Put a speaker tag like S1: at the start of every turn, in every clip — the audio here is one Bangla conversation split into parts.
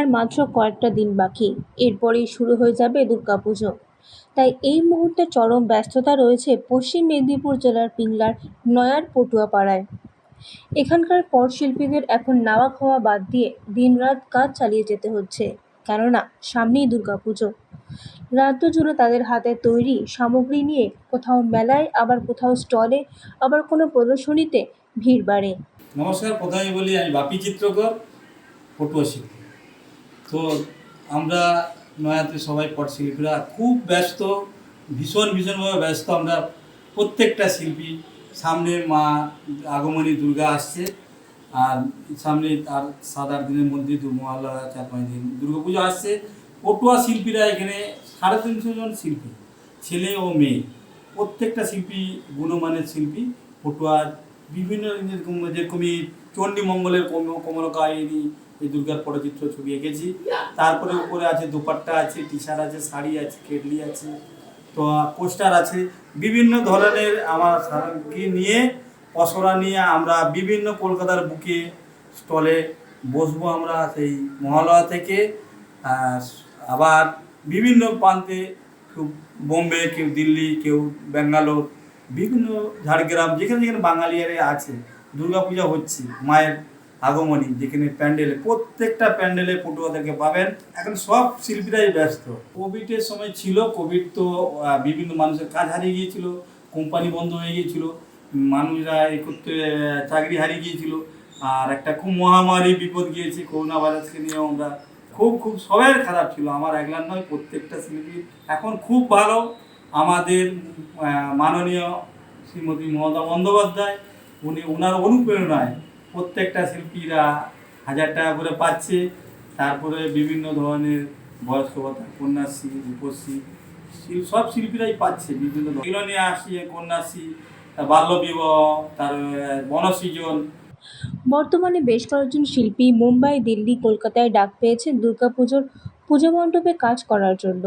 S1: আর মাত্র কয়েকটা দিন বাকি। এরপরেই শুরু হয়ে যাবে দুর্গাপুজো। তাই এই মুহূর্তে চরম ব্যস্ততা রয়েছে পশ্চিম মেদিনীপুর জেলার পিংলার নয়ার পটুয়াপাড়ায়। এখানকার পটশিল্পীদের এখন নাওয়া খাওয়া বাদ দিয়ে দিনরাত কাজ চালিয়ে যেতে হচ্ছে। কেননা, সামনেই দুর্গাপুজো। রাজ্য জুড়ে তাদের হাতে তৈরি সামগ্রী নিয়ে কোথাও মেলায়, আবার কোথাও স্টলে, আবার কোনো প্রদর্শনীতে ভিড় বাড়ে।
S2: নমস্কার প্রথমে বলি, আমি বাপি চিত্রকর, পটুয়া শিল্পী। তো আমরা নয়াতে সবাই পটশিল্পীরা খুব ব্যস্ত, ভীষণ ভীষণভাবে ব্যস্ত। আমরা প্রত্যেকটা শিল্পী, সামনে মা আগমনী দুর্গা আসছে, আর সামনে আর সাত আট দিনের মধ্যে দু চার পাঁচ দিন দুর্গাপুজো আসছে। পটুয়া শিল্পীরা এখানে সাড়ে তিনশো জন শিল্পী, ছেলে ও মেয়ে। প্রত্যেকটা শিল্পী গুণমানের শিল্পী, পটুয়ার বিভিন্ন যেরকম, যেরকমই চণ্ডী মঙ্গলের কম- কমলকাহিনী এই দুর্গার পটচিত্র ছবি এঁকেছি। তারপরে উপরে আছে দুপাট্টা আছে টি শার্ট আছে, শাড়ি আছে, কেটলি আছে, তো পোস্টার আছে। বিভিন্ন ধরনের আমার সামগ্রী নিয়ে পসরা নিয়ে আমরা বিভিন্ন কলকাতার বুকে স্টলে বসবো আমরা সেই মহালয়া থেকে। আবার বিভিন্ন প্রান্তে বোম্বে, কেউ দিল্লি, কেউ ব্যাঙ্গালোর বিভিন্ন ঝাড়গ্রাম, যেখানে যেখানে বাঙালিয়ারে আছে, দুর্গাপূজা হচ্ছে, মায়ের আগমনী, যেখানে প্যান্ডেলে, প্রত্যেকটা প্যান্ডেলে পটুয়াদেরকে পাবেন। এখন সব শিল্পীরাই ব্যস্ত। কোভিডের সময় ছিল, কোভিড তো বিভিন্ন মানুষের কাজ হারিয়ে গিয়েছিল, কোম্পানি বন্ধ হয়ে গিয়েছিল, মানুষরা এই করতে চাকরি হারিয়ে গিয়েছিল, আর একটা খুব মহামারী বিপদ গিয়েছে, করোনা ভাইরাসকে নিয়েও আমরা খুব খুব সবাই খারাপ ছিল। আমার একলার নয়, প্রত্যেকটা শিল্পী এখন খুব ভালো। আমাদের মাননীয় শ্রীমতী মমতা বন্দ্যোপাধ্যায়, উনি ওনার অনুপ্রেরণায় প্রত্যেকটা শিল্পীরা হাজার টাকা করে পাচ্ছে। তারপরে বিভিন্ন ধরনের বয়স্ক ভাতা, কন্যাশ্রী, রূপশ্রী সব শিল্পীরাই পাচ্ছে বিভিন্ন। এগুলো নিয়ে আসি কন্যাশ্রী বাল্যবিবাহ, তার বনসৃজন।
S1: বর্তমানে বেশ কয়েকজন শিল্পী মুম্বাই, দিল্লি, কলকাতায় ডাক পেয়েছেন দুর্গাপুজোর পুজো মণ্ডপে কাজ করার জন্য।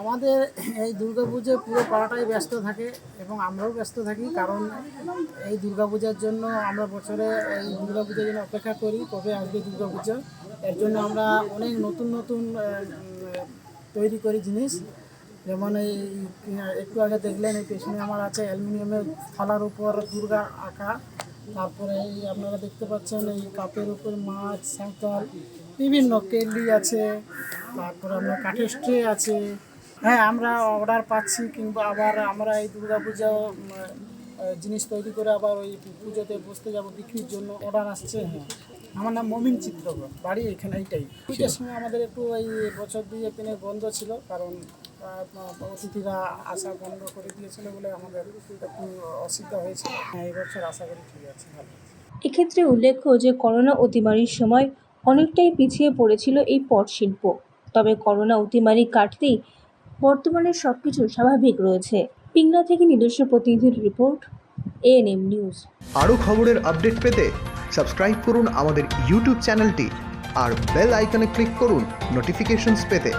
S3: আমাদের এই দুর্গাপুজোয় পুরো পাড়াটাই ব্যস্ত থাকে এবং আমরাও ব্যস্ত থাকি, কারণ এই দুর্গাপূজার জন্য আমরা বছরে এই দুর্গাপূজার জন্য অপেক্ষা করি, কবে আসবে দুর্গাপূজা এর জন্য আমরা অনেক নতুন নতুন তৈরি করি জিনিস। যেমন এই, একটু আগে দেখলেন, এই পেছনে আমার আছে অ্যালুমিনিয়ামের থালার উপর দুর্গা আঁকা। তারপরে এই আপনারা দেখতে পাচ্ছেন এই কাপের উপর মাছ সাঁওতাল বিভিন্ন কেলি আছে তারপর আপনার কাঠের স্ট্রে আছে। হ্যাঁ আমরা অর্ডার পাচ্ছি কিংবা আবার আমরা এই দুর্গাপূজা জিনিস তৈরি করে আবার ওই পুজোতে বসতে যাব বিক্রির জন্য অর্ডার আসছে হ্যাঁ। আমার নাম মমিন চিত্রকর বাড়ি এখানে এইটাই পুজোর সময় আমাদের একটু ওই বছর দিয়ে তিনে বন্ধ ছিল কারণ অতিথিরা আসা বন্ধ করে দিয়েছিল বলে আমাদের একটু অসুবিধা হয়েছিল হ্যাঁ এই বছর আশা করি ঠিক আছে ভালো
S1: এক্ষেত্রে উল্লেখ্য যে করোনা অতিমারির সময় অনেকটাই পিছিয়ে পড়েছিল এই পট শিল্প। তবে করোনা অতিমারি কাটতেই বর্তমানে সব কিছু স্বাভাবিক রয়েছে। পিংলা থেকে নিজস্ব প্রতিনিধির রিপোর্ট এএনএম নিউজ।
S4: আরও খবরের আপডেট পেতে সাবস্ক্রাইব করুন আমাদের ইউটিউব চ্যানেলটি আর বেল আইকনে ক্লিক করুন নোটিফিকেশনস পেতে।